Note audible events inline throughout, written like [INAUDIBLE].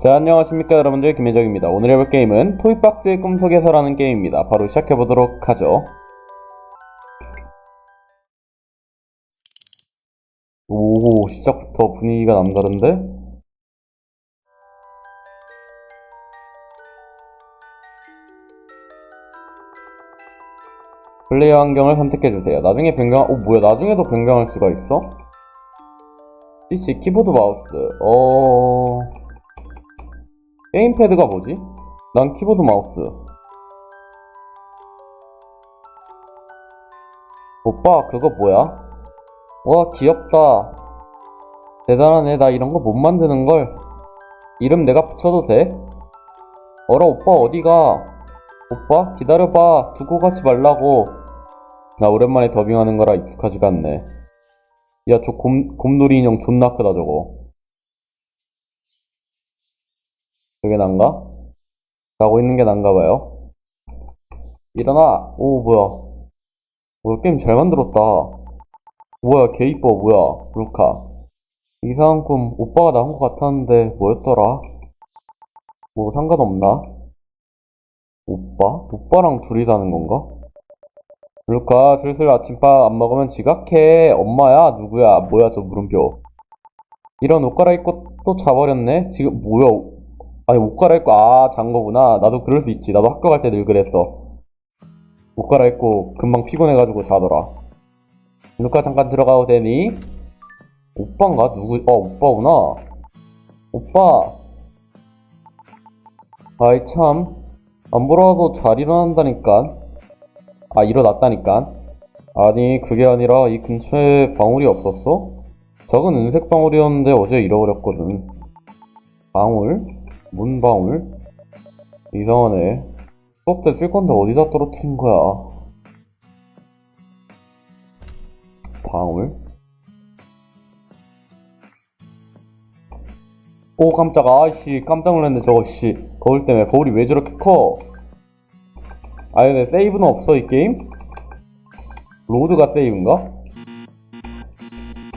자 안녕하십니까 여러분들. 김혜정입니다. 오늘 해볼 게임은 토이박스의 꿈속에서라는 게임입니다. 바로 시작해보도록 하죠. 오 시작부터 분위기가 남다른데? 플레이어 환경을 선택해주세요. 나중에 변경 오 뭐야 나중에도 변경할 수가 있어? PC 키보드 마우스. 어... 게임패드가 뭐지? 난 키보드 마우스. 오빠, 그거 뭐야? 와, 귀엽다. 대단하네. 나 이런 거 못 만드는 걸. 이름 내가 붙여도 돼? 어라, 오빠 어디가? 오빠, 기다려봐. 두고 가지 말라고. 나 오랜만에 더빙하는 거라 익숙하지가 않네. 야, 저 곰, 곰돌이 인형 존나 크다, 저거. 그게 난가? 가고 있는 게 난가 봐요. 일어나! 오, 뭐야. 뭐야, 게임 잘 만들었다. 뭐야, 개 이뻐, 뭐야. 루카. 이상한 꿈, 오빠가 나온 것 같았는데, 뭐였더라? 뭐, 상관없나? 오빠? 오빠랑 둘이 사는 건가? 루카, 슬슬 아침밥 안 먹으면 지각해. 엄마야? 누구야? 뭐야, 저 물음표. 이런 옷 갈아입고 또 자버렸네? 지금, 뭐야, 아니 옷 갈아입고 아 잔 거구나 나도 그럴 수 있지 나도 학교 갈 때 늘 그랬어 옷 갈아입고 금방 피곤해가지고 자더라 루카 잠깐 들어가도 되니? 오빠인가? 누구? 아 오빠구나 오빠 아이 참 안 보라도 잘 일어난다니까 아 일어났다니까 아니 그게 아니라 이 근처에 방울이 없었어? 작은 은색 방울이었는데 어제 잃어버렸거든 방울? 문방울? 이상하네. 수업 때 쓸 건데 어디다 떨어뜨린 거야? 방울? 오 깜짝아 아이씨 깜짝 놀랐네 저거 씨 거울 때문에 거울이 왜 저렇게 커? 아니 근데 세이브는 없어 이 게임? 로드가 세이브인가?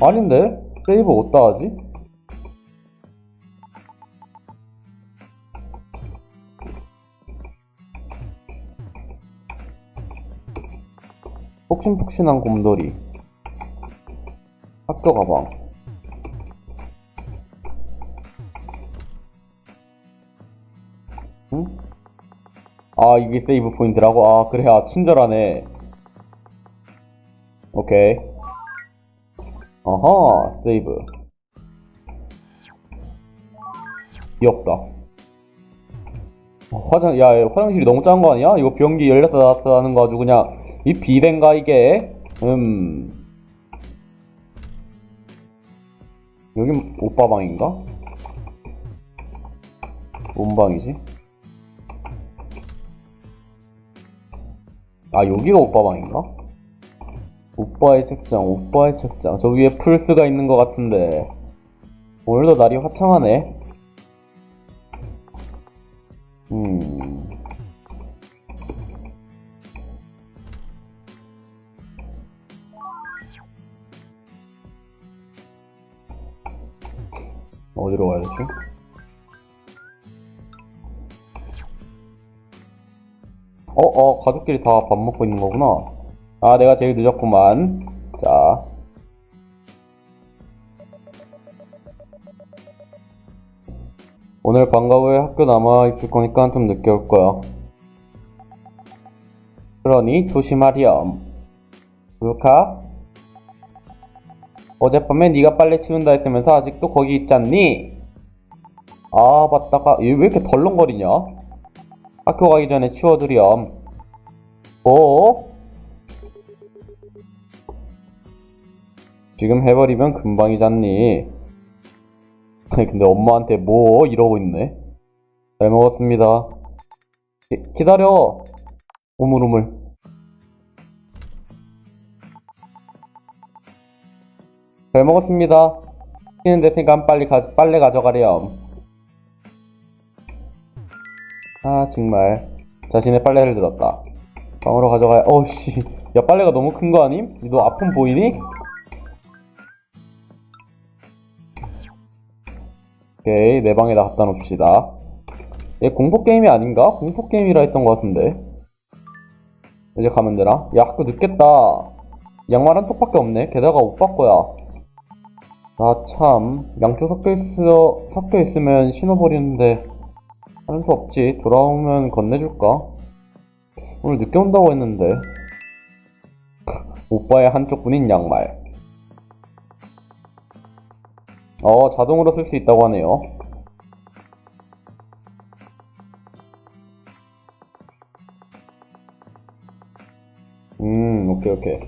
아닌데? 세이브 어디다 하지? 폭신폭신한 곰돌이. 학교 가방 응? 아 이게 세이브 포인트라고? 아 그래. 아 친절하네. 오케이. 어허 세이브. 귀엽다. 어, 화장 야 화장실이 너무 작은 거 아니야? 이거 변기 열렸다 닫았다 하는 거 아주 그냥 이 비덴가 이게 음 여긴 오빠 방인가? 뭔 방이지? 아 여기가 오빠 방인가? 오빠의 책장 오빠의 책장 저 위에 풀스가 있는 것 같은데 오늘도 날이 화창하네 음 어디로 가야 되지? 어, 어, 가족끼리 다 밥 먹고 있는 거구나. 아, 내가 제일 늦었구만. 자. 오늘 방과 후에 학교 남아 있을 거니까 좀 늦게 올 거야. 그러니 조심하렴. 루카? 어젯밤에 네가 빨래 치운다 했으면서 아직도 거기 있잖니? 아 맞다가 얘 왜 이렇게 덜렁거리냐? 학교 가기 전에 치워두렴. 뭐? 지금 해버리면 금방이잖니 근데 엄마한테 뭐 이러고 있네? 잘 먹었습니다. 기, 기다려. 우물우물 잘 먹었습니다. 쉬는 됐으니까 빨리 가, 빨래 가져가렴. 아, 정말. 자신의 빨래를 들었다. 방으로 가져가야, 어우씨. 야, 빨래가 너무 큰 거 아님? 너 아픔 보이니? 오케이, 내 방에다 갖다 놓읍시다. 얘 공포 게임이 아닌가? 공포 게임이라 했던 것 같은데. 이제 가면 되나? 야, 학교 늦겠다. 양말 한 쪽밖에 없네. 게다가 오빠 거야. 아, 참. 양쪽 섞여 있어, 섞여 있으면 신어버리는데. 하는 수 없지. 돌아오면 건네줄까? 오늘 늦게 온다고 했는데. [LAUGHS] 오빠의 한쪽 뿐인 양말. 어, 자동으로 쓸 수 있다고 하네요. 음, 오케이, 오케이.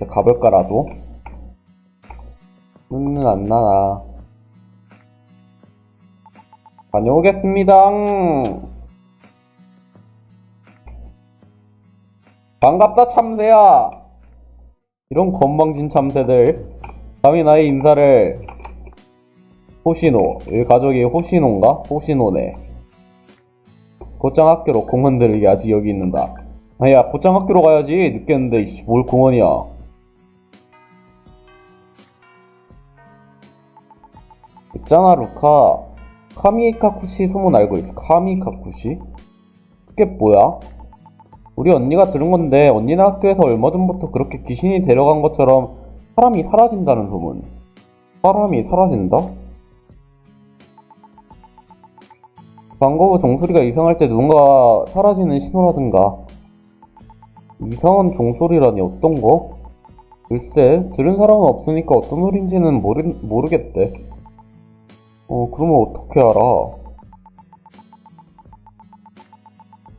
이제 가볼까라도? 눈은 안 나나. 다녀오겠습니다. 반갑다, 참새야. 이런 건방진 참새들. 감히 나의 인사를 호시노. 이 가족이 호시노인가? 호시노네. 곧장 학교로 공원 들이게 아직 여기 있는다. 아야, 곧장 학교로 가야지. 늦겠는데, 이씨, 뭘 공원이야. 있잖아, 루카. 카미카쿠시 소문 알고 있어. 카미카쿠시? 그게 뭐야? 우리 언니가 들은 건데, 언니네 학교에서 얼마 전부터 그렇게 귀신이 데려간 것처럼 사람이 사라진다는 소문. 사람이 사라진다? 후 종소리가 이상할 때 누군가 사라지는 신호라든가 이상한 종소리라니 어떤 거? 글쎄 들은 사람은 없으니까 어떤 소리인지는 모르, 모르겠대 어 그러면 어떻게 알아?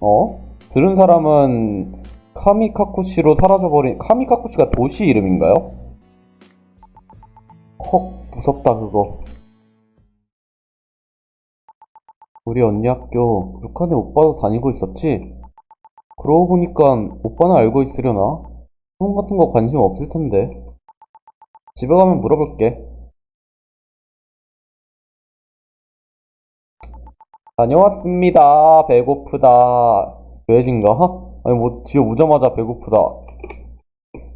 어? 들은 사람은 카미카쿠시로 사라져버린 카미카쿠시가 도시 이름인가요? 헉 무섭다 그거 우리 언니 학교 루카네 오빠도 다니고 있었지? 그러고 보니까 오빠는 알고 있으려나? 소문 같은 거 관심 없을 텐데. 집에 가면 물어볼게. 다녀왔습니다. 배고프다. 왜진가? 아니 뭐 집에 오자마자 배고프다.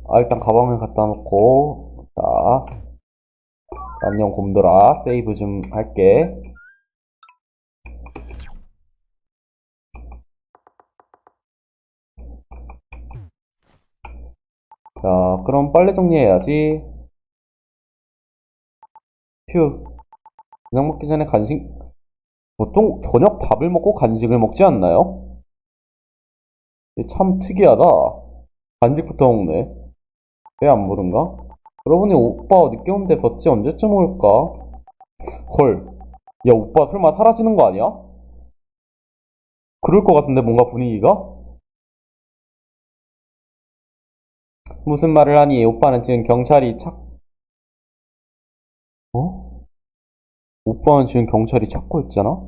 아 일단 가방에 갖다 놓고 자 안녕 곰돌아 세이브 좀 할게. 자, 그럼 빨래 정리해야지. 휴. 저녁 먹기 전에 간식, 보통 저녁 밥을 먹고 간식을 먹지 않나요? 참 특이하다. 간식부터 먹네. 왜 안 부른가? 보니 오빠 늦게 온댔었지? 언제쯤 올까? 헐. 야, 오빠 설마 사라지는 거 아니야? 그럴 것 같은데, 뭔가 분위기가? 무슨 말을 하니 오빠는 지금 경찰이 찾... 어? 오빠는 지금 경찰이 찾고 있잖아?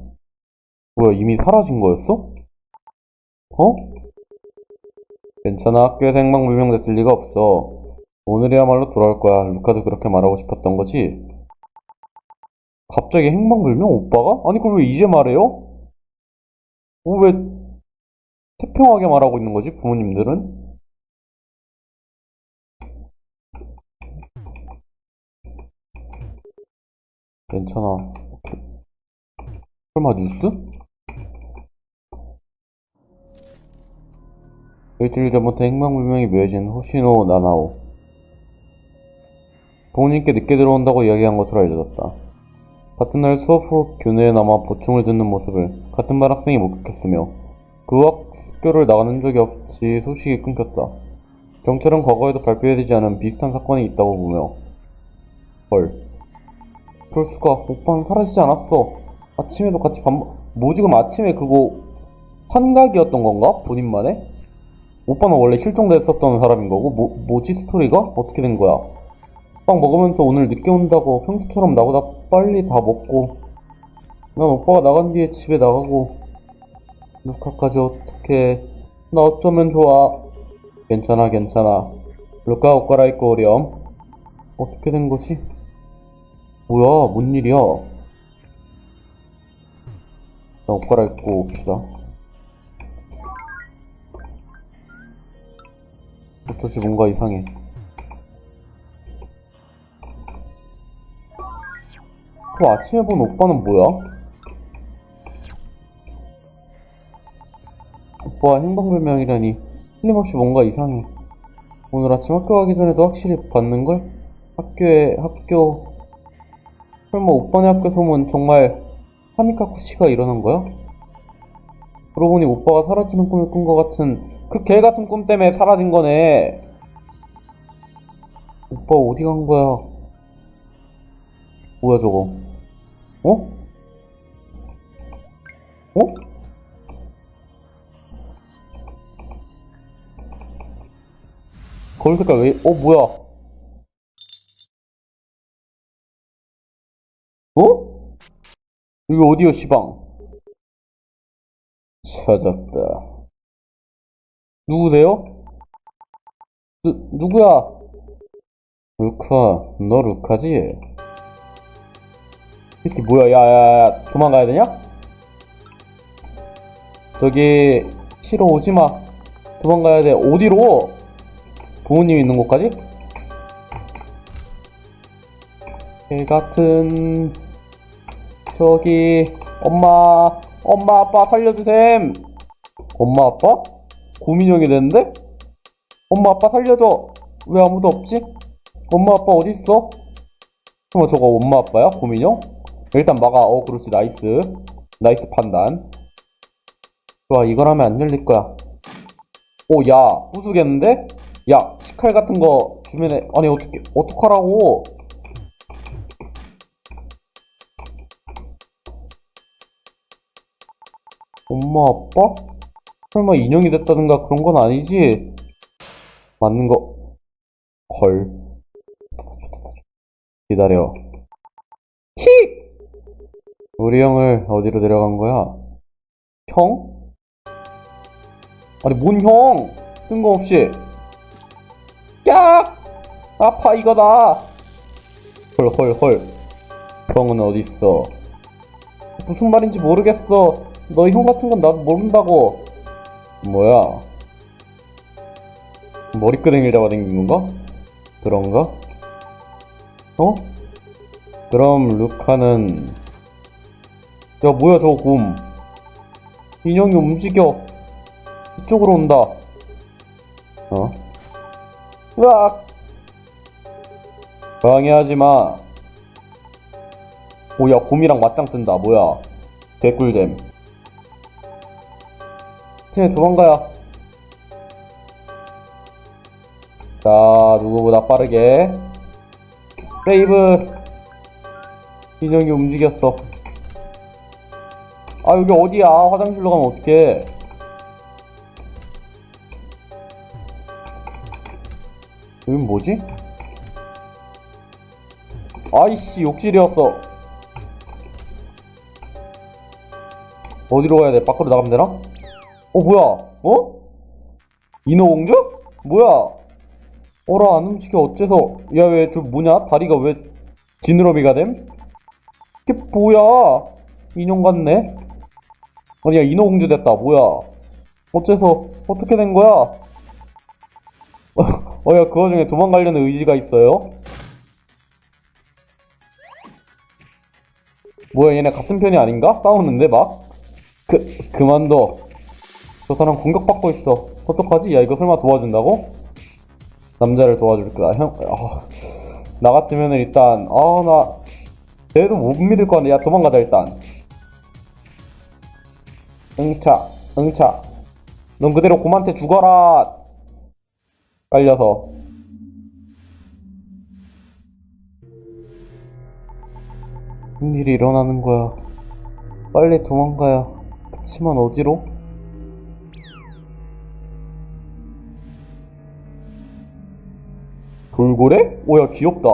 뭐야 이미 사라진 거였어? 어? 괜찮아 학교에서 행방불명 됐을 리가 없어 오늘이야말로 돌아올 거야 루카도 그렇게 말하고 싶었던 거지? 갑자기 행방불명 오빠가? 아니 그걸 왜 이제 말해요? 어, 왜 태평하게 말하고 있는 거지 부모님들은? 괜찮아. 설마 뉴스? 일주일 전부터 행방불명이 묘해진 호시노 나나오. 부모님께 늦게 들어온다고 이야기한 것으로 알려졌다. 같은 날 수업 후 교내에 남아 보충을 듣는 모습을 같은 반 학생이 목격했으며 그 학교를 나가는 적이 없이 소식이 끊겼다. 경찰은 과거에도 발표되지 않은 비슷한 사건이 있다고 보며 헐. 그럴 수가 오빠는 사라지지 않았어 아침에도 같이 밥 먹... 뭐 지금 아침에 그거 환각이었던 건가? 본인만의? 오빠는 원래 실종됐었던 사람인 거고 뭐, 뭐지 스토리가? 어떻게 된 거야? 빵 먹으면서 오늘 늦게 온다고 평소처럼 나보다 빨리 다 먹고 난 오빠가 나간 뒤에 집에 나가고 루카까지 어떻게 나 어쩌면 좋아 괜찮아 괜찮아 루카 옷 갈아입고 오렴 어떻게 된 거지? 뭐야, 뭔 일이야? 자, 옷 갈아입고 옵시다. 어쩌지 뭔가 이상해. 또 아침에 본 오빠는 뭐야? 오빠와 행방불명이라니 틀림없이 뭔가 이상해. 오늘 아침 학교 가기 전에도 확실히 봤는걸? 학교에 학교 설마 오빠네 학교 소문 정말 하미카쿠 씨가 일어난 거야? 그러고 보니 오빠가 사라지는 꿈을 꾼 것 같은 그 개 같은 꿈 때문에 사라진 거네. 오빠 어디 간 거야? 뭐야 저거? 어? 어? 거울 색깔 왜? 어 뭐야? 어? 여기 어디요 시방? 찾았다. 누구세요? 누 누구야? 루카, 너 루카지? 이렇게 뭐야? 야 야 야, 도망가야 되냐? 저기 싫어 오지 마. 도망가야 돼. 어디로? 부모님 있는 곳까지? 개 같은 저기 엄마 엄마 아빠 살려주셈 엄마 아빠? 고민형이 됐는데? 엄마 아빠 살려줘 왜 아무도 없지? 엄마 아빠 어딨어? 잠깐만 저거 엄마 아빠야? 고민형? 일단 막아 어 그렇지 나이스 나이스 판단 좋아 이걸 하면 안 열릴 거야 오야 부수겠는데? 야 식칼 같은 거 주변에 아니 어떻게 어떡하라고 엄마 아빠? 설마 인형이 됐다든가 그런 건 아니지? 맞는 거 헐 기다려 히 우리 형을 어디로 데려간 거야? 형? 아니 뭔 형? 뜬금없이 야! 아파 이거다 헐 헐 헐 형은 어딨어 무슨 말인지 모르겠어 너 형 같은 건 나도 모른다고. 뭐야? 머리끄댕이를 잡아당긴 건가? 그런가? 어? 그럼 루카는 야 뭐야 저거 곰? 인형이 움직여. 이쪽으로 온다. 어? 으악! 방해하지 마. 오야 곰이랑 맞짱 뜬다. 뭐야? 개꿀잼 팀에 도망가야 자 누구보다 빠르게. 세이브. 인형이 움직였어. 아 여기 어디야? 화장실로 가면 어떡해? 여긴 뭐지? 아이씨 욕실이었어. 어디로 가야 돼? 밖으로 나가면 되나? 어 뭐야? 어? 인어공주? 뭐야? 어라 안 움직여 어째서 야 왜 저 뭐냐? 다리가 왜 지느러미가 됨? 이게 뭐야? 인형 같네? 아니야 인어공주 됐다 뭐야? 어째서 어떻게 된 거야? [LAUGHS] 어야 그 와중에 도망가려는 의지가 있어요? 뭐야 얘네 같은 편이 아닌가? 싸우는데 막? 그 그만둬 저 사람 공격받고 있어. 어떡하지? 야 이거 설마 도와준다고? 남자를 도와줄 거야 형. 아, 나 같으면은 일단 아나 쟤도 못 믿을 거 같네. 야 도망가자 일단. 응차 응차. 넌 그대로 곰한테 죽어라. 깔려서. 무슨 일이 일어나는 거야? 빨리 도망가야. 그치만 어디로? 돌고래? 오야 귀엽다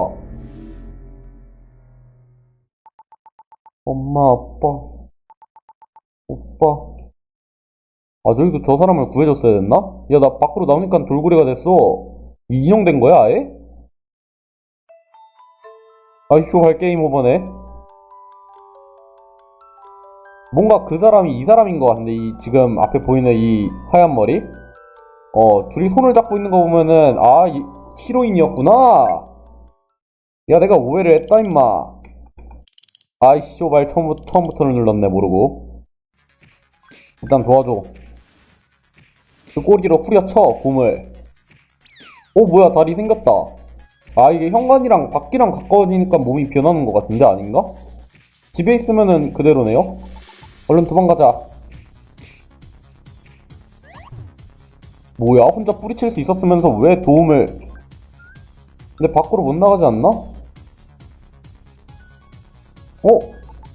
엄마 아빠 오빠 아 저기도 저 사람을 구해줬어야 됐나? 야 나 밖으로 나오니까 돌고래가 됐어 이 인형 된 거야 아예? 아이쇼 할 게임 오버네 뭔가 그 사람이 이 사람인 것 같은데 이 지금 앞에 보이는 이 하얀 머리 어 둘이 손을 잡고 있는 거 보면은 아 이, 히로인이었구나. 야 내가 오해를 했다 임마. 아이 쇼발 처음부터, 처음부터를 눌렀네 모르고. 일단 도와줘. 그 꼬리로 후려쳐 곰을. 오 뭐야 다리 생겼다. 아 이게 현관이랑 밖이랑 가까워지니까 몸이 변하는 것 같은데 아닌가? 집에 있으면은 그대로네요? 얼른 도망가자. 뭐야 혼자 뿌리칠 수 있었으면서 왜 도움을 근데 밖으로 못 나가지 않나? 어?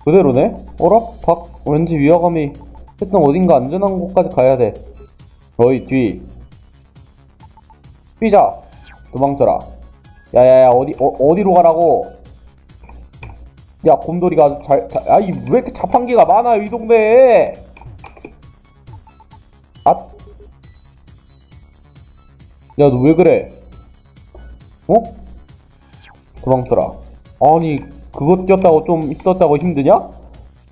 그대로네? 어라? 밖 왠지 위화감이 일단 어딘가 안전한 곳까지 가야 돼 너희 뒤 뛰자 도망쳐라 야야야 어디 어, 어디로 가라고 야 곰돌이가 아주 잘 자, 아이 왜 이렇게 자판기가 많아요 이 동네에 아 야, 너 왜 그래? 어? 도망쳐라. 아니, 그것 뛰었다고 좀 있었다고 힘드냐?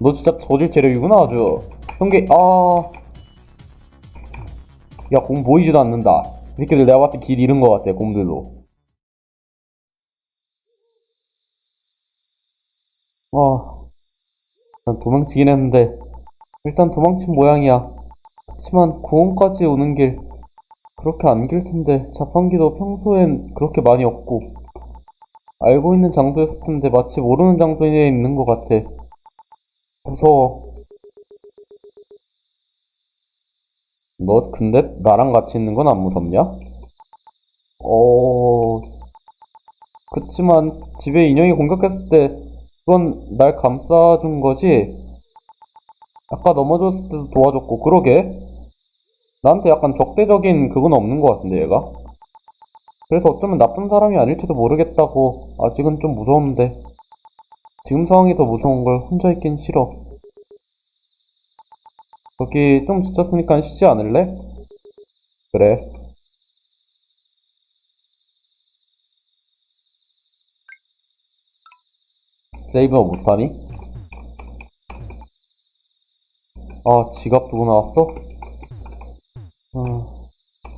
너 진짜 저질 체력이구나, 아주. 형계, 아. 야, 곰 보이지도 않는다. 이 새끼들 내가 봤을 때 길 잃은 것 같아, 곰들도. 아. 난 도망치긴 했는데, 일단 도망친 모양이야. 그치만 공원까지 오는 길, 그렇게 안 길 텐데 자판기도 평소엔 그렇게 많이 없고 알고 있는 장소였을 텐데 마치 모르는 장소에 있는 것 같아. 무서워. 너 근데 나랑 같이 있는 건 안 무섭냐? 어... 그치만 집에 인형이 공격했을 때 그건 날 감싸준 거지? 아까 넘어졌을 때도 도와줬고 그러게? 나한테 약간 적대적인 그건 없는 것 같은데 얘가 그래서 어쩌면 나쁜 사람이 아닐지도 모르겠다고 아직은 좀 무서운데 지금 상황이 더 무서운 걸 혼자 있긴 싫어 거기 좀 지쳤으니까 쉬지 않을래? 그래 세이버 못하니? 아 지갑 두고 나왔어? 어,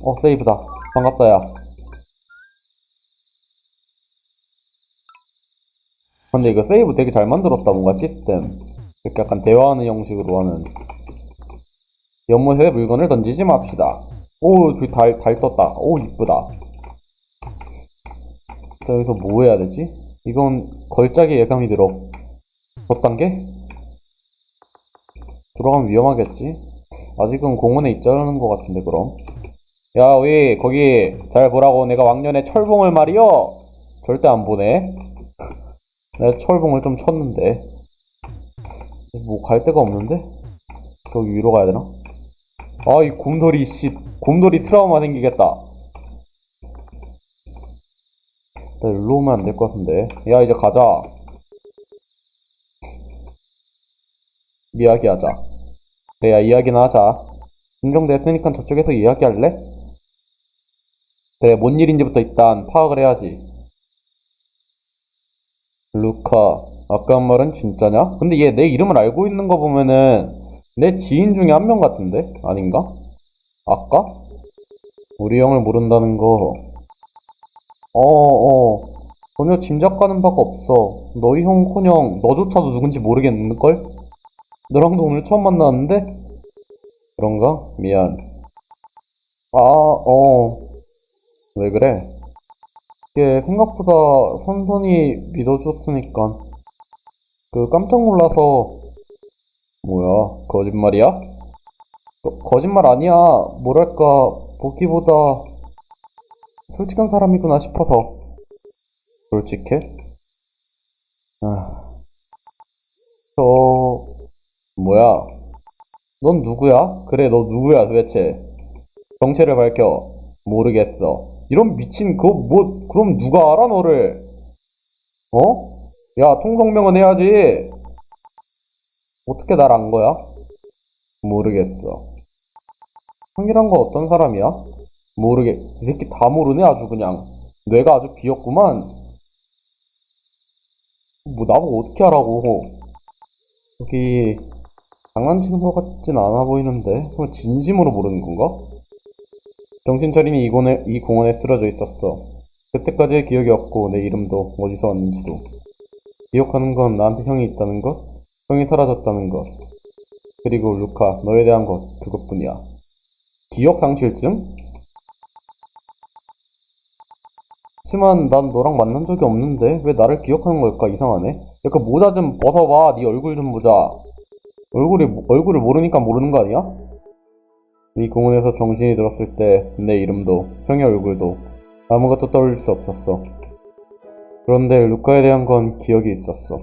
어, 세이브다. 반갑다, 야. 근데 이거 세이브 되게 잘 만들었다, 뭔가 시스템. 이렇게 약간 대화하는 형식으로 하는. 연못에 물건을 던지지 맙시다. 오, 저기 달, 달 떴다. 오, 이쁘다. 자, 여기서 뭐 해야 되지? 이건 걸작의 예감이 들어. 몇 단계? 들어가면 위험하겠지? 아직은 공원에 있자는 것 같은데 그럼? 야왜 거기 잘 보라고. 내가 왕년에 철봉을 말이여 절대 안 보네. [LAUGHS] 내가 철봉을 좀 쳤는데. 뭐 갈 데가 없는데? 저기 위로 가야 되나? 아 이 곰돌이 씨. 곰돌이 트라우마 생기겠다. 나 일로 오면 안 될 것 같은데. 야 이제 가자. 이야기하자 그래야 이야기나 하자. 인정됐으니까 저쪽에서 이야기할래? 그래, 뭔 일인지부터 일단 파악을 해야지. 루카, 아까 한 말은 진짜냐? 근데 얘 내 이름을 알고 있는 거 보면은 내 지인 중에 한 명 같은데? 아닌가? 아까? 우리 형을 모른다는 거. 어, 어. 전혀 짐작가는 바가 없어. 너희 형커녕 너조차도 누군지 모르겠는걸? 너랑도 오늘 처음 만났는데? 그런가? 미안. 아, 어. 왜 그래? 이게 생각보다 선선히 믿어줬으니까. 그 깜짝 놀라서. 뭐야, 거짓말이야? 거, 거짓말 아니야. 뭐랄까, 보기보다 솔직한 사람이구나 싶어서. 솔직해? 아. 저, 뭐야? 넌 누구야? 그래, 너 누구야, 도대체? 정체를 밝혀. 모르겠어. 이런 미친, 그거 뭐, 그럼 누가 알아, 너를? 어? 야, 통성명은 해야지. 어떻게 날 안 거야? 모르겠어. 형이란 건 어떤 사람이야? 모르게, 이 새끼 다 모르네, 아주 그냥. 뇌가 아주 비었구만. 뭐, 나보고 어떻게 하라고. 여기, 장난치는 것 같진 않아 보이는데 그럼 진심으로 모르는 건가? 정신 차리니 이 공원에, 이 공원에 쓰러져 있었어. 그때까지의 기억이 없고 내 이름도 어디서 왔는지도. 기억하는 건 나한테 형이 있다는 것, 형이 사라졌다는 것, 그리고 루카, 너에 대한 것, 그것뿐이야. 기억 상실증? 하지만 난 너랑 만난 적이 없는데 왜 나를 기억하는 걸까 이상하네. 약간 모자 좀 벗어봐. 네 얼굴 좀 보자. 얼굴이 얼굴을 모르니까 모르는 거 아니야? 이 공원에서 정신이 들었을 때 내 이름도 형의 얼굴도 아무것도 떠올릴 수 없었어. 그런데 루카에 대한 건 기억이 있었어.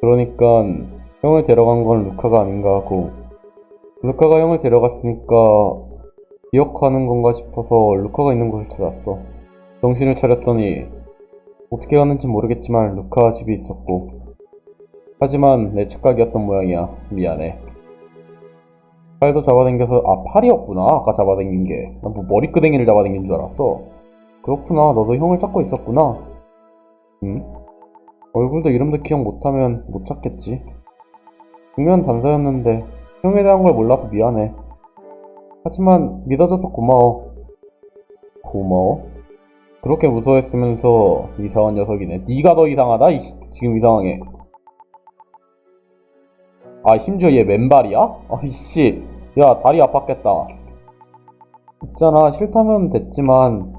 그러니까 형을 데려간 건 루카가 아닌가 하고 루카가 형을 데려갔으니까 기억하는 건가 싶어서 루카가 있는 곳을 찾았어. 정신을 차렸더니 어떻게 갔는지 모르겠지만 루카 집이 있었고 하지만 내 착각이었던 모양이야. 미안해. 팔도 잡아당겨서 아 팔이었구나. 아까 잡아당긴 게난 뭐 머리끄댕이를 잡아당긴 줄 알았어. 그렇구나. 너도 형을 찾고 있었구나. 응? 얼굴도 이름도 기억 못하면 못 찾겠지. 중요한 단서였는데 형에 대한 걸 몰라서 미안해. 하지만 믿어줘서 고마워. 고마워? 그렇게 무서워했으면서 이상한 녀석이네. 네가 더 이상하다 이, 지금 이상하게 아 심지어 얘 맨발이야? 아이씨 야 다리 아팠겠다 있잖아 싫다면 됐지만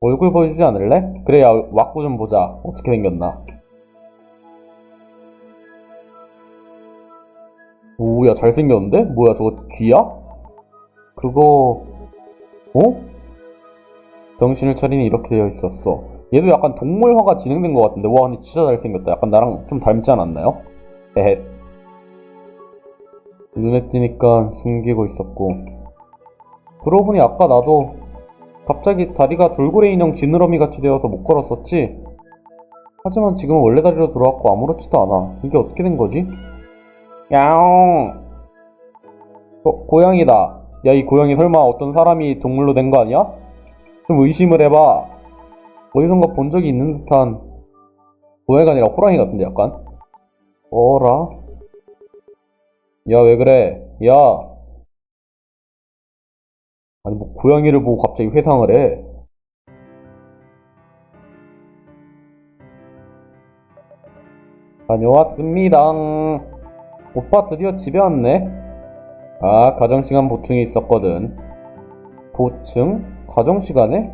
얼굴 보여주지 않을래? 그래 야 왁구 좀 보자 어떻게 생겼나 오야 잘생겼는데? 뭐야 저거 귀야? 그거 어? 정신을 차리니 이렇게 되어 있었어 얘도 약간 동물화가 진행된 것 같은데 와 근데 진짜 잘생겼다 약간 나랑 좀 닮지 않았나요? 에헷 눈에 띄니까 숨기고 있었고 그러고 보니 아까 나도 갑자기 다리가 돌고래 인형 지느러미 같이 되어서 못 걸었었지? 하지만 지금은 원래 다리로 돌아왔고 아무렇지도 않아 이게 어떻게 된 거지? 야옹 어, 고양이다 야 이 고양이 설마 어떤 사람이 동물로 된 거 아니야? 좀 의심을 해봐 어디선가 본 적이 있는 듯한 고양이가 아니라 호랑이 같은데 약간 어라? 야, 왜 그래? 야! 아니, 뭐, 고양이를 보고 갑자기 회상을 해. 다녀왔습니다. 오빠 드디어 집에 왔네. 아, 가정시간 보충이 있었거든. 보충? 가정시간에?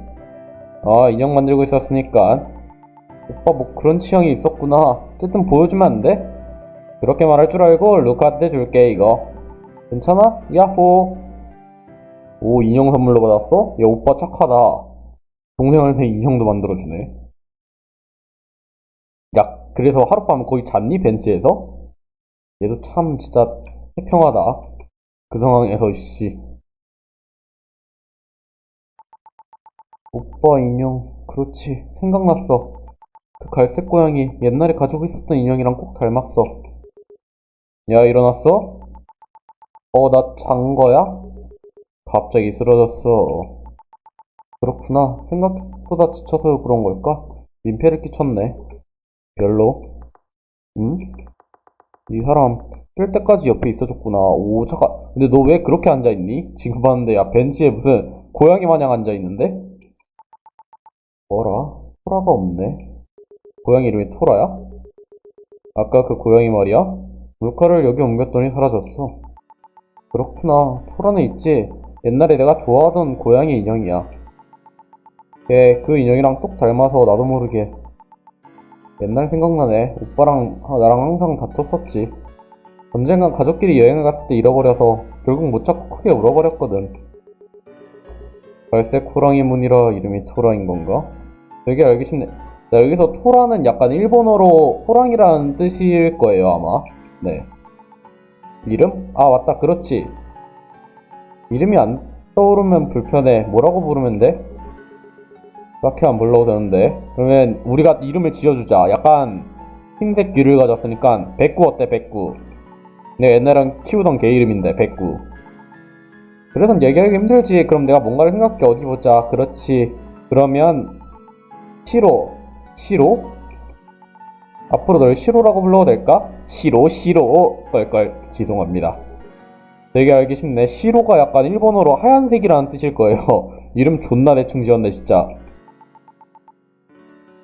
아, 인형 만들고 있었으니까. 오빠 뭐 그런 취향이 있었구나. 어쨌든 보여주면 안 돼? 그렇게 말할 줄 알고 루카한테 줄게 이거. 괜찮아? 야호. 오 인형 선물로 받았어? 야 오빠 착하다. 동생한테 [LAUGHS] 인형도 만들어주네. 야 그래서 하룻밤 거의 잤니 벤치에서? 얘도 참 진짜 태평하다. 그 상황에서 씨. 오빠 인형 그렇지. 생각났어. 그 갈색 고양이 옛날에 가지고 있었던 인형이랑 꼭 닮았어 야, 일어났어? 어, 나 잔 거야? 갑자기 쓰러졌어. 그렇구나. 생각보다 지쳐서 그런 걸까? 민폐를 끼쳤네. 별로. 응? 이 사람 깰 때까지 옆에 있어줬구나. 오, 잠깐. 근데 너 왜 그렇게 앉아있니? 지금 봤는데, 야, 벤치에 무슨 고양이 마냥 앉아있는데? 뭐라? 토라가 없네. 고양이 이름이 토라야? 아까 그 고양이 말이야? 물칼을 여기 옮겼더니 사라졌어. 그렇구나. 토라는 있지. 옛날에 내가 좋아하던 고양이 인형이야. 걔 그 인형이랑 똑 닮아서 나도 모르게 옛날 생각나네. 오빠랑 나랑 항상 다퉜었지. 언젠간 가족끼리 여행을 갔을 때 잃어버려서 결국 못 찾고 크게 울어버렸거든. 갈색 호랑이 문이라 이름이 토라인 건가? 되게 알기 쉽네. 자, 여기서 토라는 약간 일본어로 호랑이라는 뜻일 거예요, 아마. 네. 이름? 아, 맞다. 그렇지. 이름이 안 떠오르면 불편해. 뭐라고 부르면 돼? 딱히 안 불러도 되는데. 그러면 우리가 이름을 지어주자. 약간 흰색 귀를 가졌으니까 백구 어때, 백구? 내가 옛날엔 키우던 개 이름인데, 백구. 그래서 얘기하기 힘들지. 그럼 내가 뭔가를 생각해. 어디 보자. 그렇지. 그러면, 시로. 시로? 앞으로 널 시로라고 불러도 될까? 시로 시로 껄껄 죄송합니다 되게 알기 쉽네 시로가 약간 일본어로 하얀색이라는 뜻일 거예요 [LAUGHS] 이름 존나 대충 지었네 진짜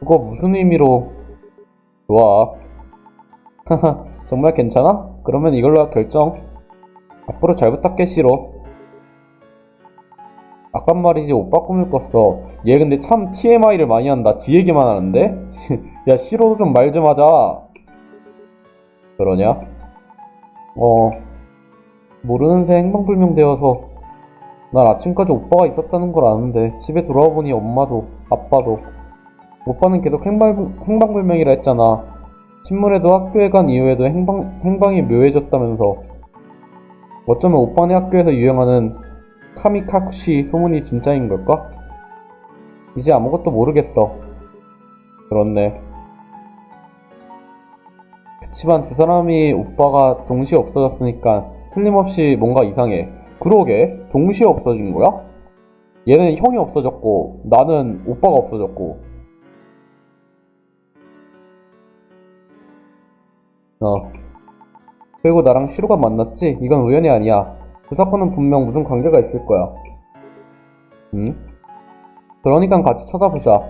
그거 무슨 의미로 좋아. [LAUGHS] 정말 괜찮아? 그러면 이걸로 결정. 앞으로 잘 부탁해, 시로. 아까 말이지, 오빠 꿈을 꿨어. 얘 근데 참 TMI를 많이 한다. 지 얘기만 하는데? [LAUGHS] 야, 시로도 좀 말 좀 하자. 그러냐? 어, 모르는 새 행방불명되어서 난 아침까지 오빠가 있었다는 걸 아는데 집에 돌아와 보니 엄마도 아빠도 오빠는 계속 행방, 행방불명이라 했잖아. 신문에도 학교에 간 이후에도 행방, 행방이 묘해졌다면서 어쩌면 오빠네 학교에서 유행하는 카미카쿠시 소문이 진짜인 걸까? 이제 아무것도 모르겠어. 그렇네. 그치만 두 사람이 오빠가 동시에 없어졌으니까 틀림없이 뭔가 이상해. 그러게, 동시에 없어진 거야? 얘는 형이 없어졌고, 나는 오빠가 없어졌고. 어. 그리고 나랑 시로가 만났지? 이건 우연이 아니야. 그 사건은 분명 무슨 관계가 있을 거야. 응? 그러니까 같이 찾아보자.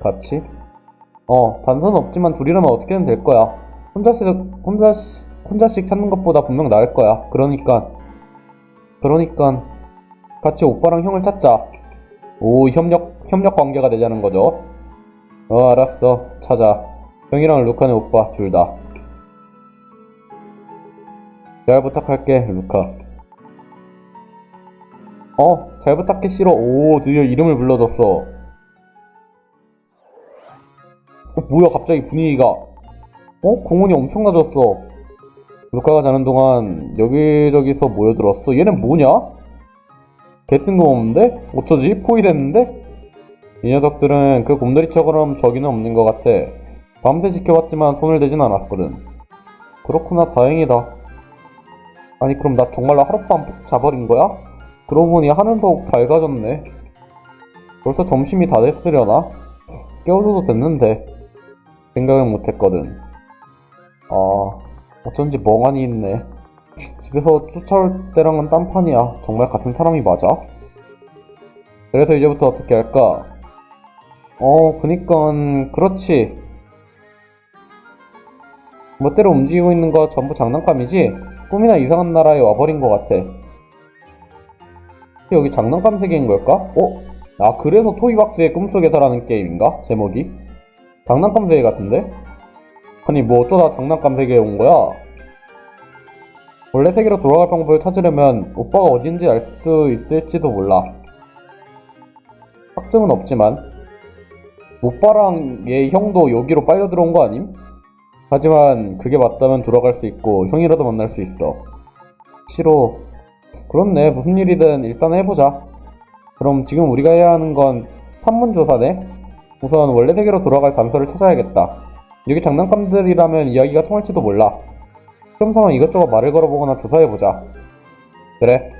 같이? 어, 단서는 없지만 둘이라면 어떻게든 될 거야. 혼자씩, 혼자씩, 혼자씩 찾는 것보다 분명 나을 거야. 그러니까. 그러니까. 같이 오빠랑 형을 찾자. 오, 협력, 협력 관계가 되자는 거죠. 어, 알았어. 찾아. 형이랑 루카네 오빠, 둘 다. 잘 부탁할게, 루카. 어, 잘 부탁해, 싫어. 오, 드디어 이름을 불러줬어. 어, 뭐야, 갑자기 분위기가. 어? 공원이 엄청 낮았어. 루카가 자는 동안 여기저기서 모여들었어. 얘는 뭐냐? 개 뜬금없는데? 어쩌지? 포위됐는데? 이 녀석들은 그 곰돌이처럼 저기는 없는 것 같아. 밤새 지켜봤지만 손을 대진 않았거든. 그렇구나, 다행이다. 아니, 그럼 나 정말로 하룻밤 푹 자버린 거야? 그러고 보니 하늘 더욱 밝아졌네. 벌써 점심이 다 됐으려나? 깨워줘도 됐는데. 생각은 못했거든. 아, 어쩐지 멍하니 있네. 집에서 쫓아올 때랑은 딴판이야. 정말 같은 사람이 맞아? 그래서 이제부터 어떻게 할까? 어, 그니깐, 그렇지. 멋대로 움직이고 있는 거 전부 장난감이지? 꿈이나 이상한 나라에 와버린 것 같아. 여기 장난감 세계인 걸까? 어? 아, 그래서 토이박스의 꿈속에서라는 게임인가? 제목이? 장난감 세계 같은데? 아니, 뭐 어쩌다 장난감 세계에 온 거야? 원래 세계로 돌아갈 방법을 찾으려면 오빠가 어딘지 알 수 있을지도 몰라. 확증은 없지만, 오빠랑 얘 형도 여기로 빨려 들어온 거 아님? 하지만 그게 맞다면 돌아갈 수 있고 형이라도 만날 수 있어. 싫어. 그렇네. 무슨 일이든 일단 해보자. 그럼 지금 우리가 해야 하는 건 판문 조사네? 우선 원래 세계로 돌아갈 단서를 찾아야겠다. 여기 장난감들이라면 이야기가 통할지도 몰라. 그럼 이것저것 말을 걸어보거나 조사해보자. 그래.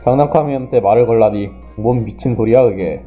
장난감이한테 말을 걸라니. 뭔 미친 소리야, 그게.